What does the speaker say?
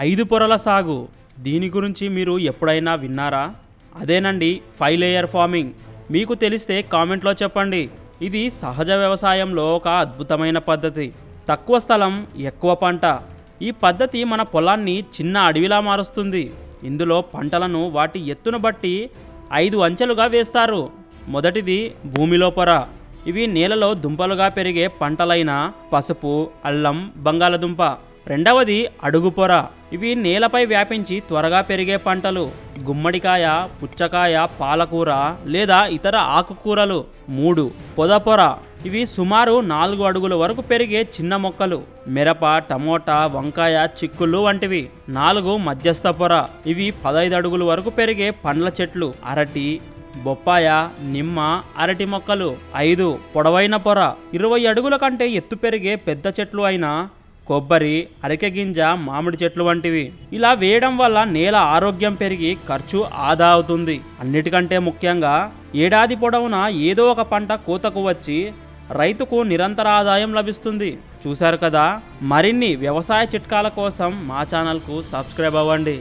ఐదు పొరల సాగు. దీని గురించి మీరు ఎప్పుడైనా విన్నారా? అదేనండి ఫైవ్ లేయర్ ఫార్మింగ్. మీకు తెలిస్తే కామెంట్లో చెప్పండి. ఇది సహజ వ్యవసాయంలో ఒక అద్భుతమైన పద్ధతి. తక్కువ స్థలం ఎక్కువ పంట. ఈ పద్ధతి మన పొలాన్ని చిన్న అడవిలా మారుస్తుంది. ఇందులో పంటలను వాటి ఎత్తును బట్టి ఐదు అంచెలుగా వేస్తారు. మొదటిది భూమిలో పొర. ఇవి నేలలో దుంపలుగా పెరిగే పంటలైన పసుపు అల్లం బంగాళదుంప. రెండవది అడుగు పొర. ఇవి నేలపై వ్యాపించి త్వరగా పెరిగే పంటలు. గుమ్మడికాయ పుచ్చకాయ పాలకూర లేదా ఇతర ఆకుకూరలు. మూడు పొద పొర. ఇవి సుమారు నాలుగు అడుగుల వరకు పెరిగే చిన్న మొక్కలు. మిరప టమోటా వంకాయ చిక్కుళ్ళు వంటివి. నాలుగు మధ్యస్థ పొర. ఇవి పదైదు అడుగుల వరకు పెరిగే పండ్ల చెట్లు. అరటి బొప్పాయ నిమ్మ అరటి మొక్కలు. ఐదు పొడవైన పొర. ఇరవై అడుగుల కంటే ఎత్తు పెరిగే పెద్ద చెట్లు అయిన కొబ్బరి అరికెగింజ మామిడి చెట్లు వంటివి. ఇలా వేయడం వల్ల నేల ఆరోగ్యం పెరిగి ఖర్చు ఆదా అవుతుంది. అన్నిటికంటే ముఖ్యంగా ఏడాది పొడవునా ఏదో ఒక పంట కోతకు వచ్చి రైతుకు నిరంతర ఆదాయం లభిస్తుంది. చూశారు కదా? మరిన్ని వ్యవసాయ చిట్కాల కోసం మా ఛానల్కు సబ్స్క్రైబ్ అవ్వండి.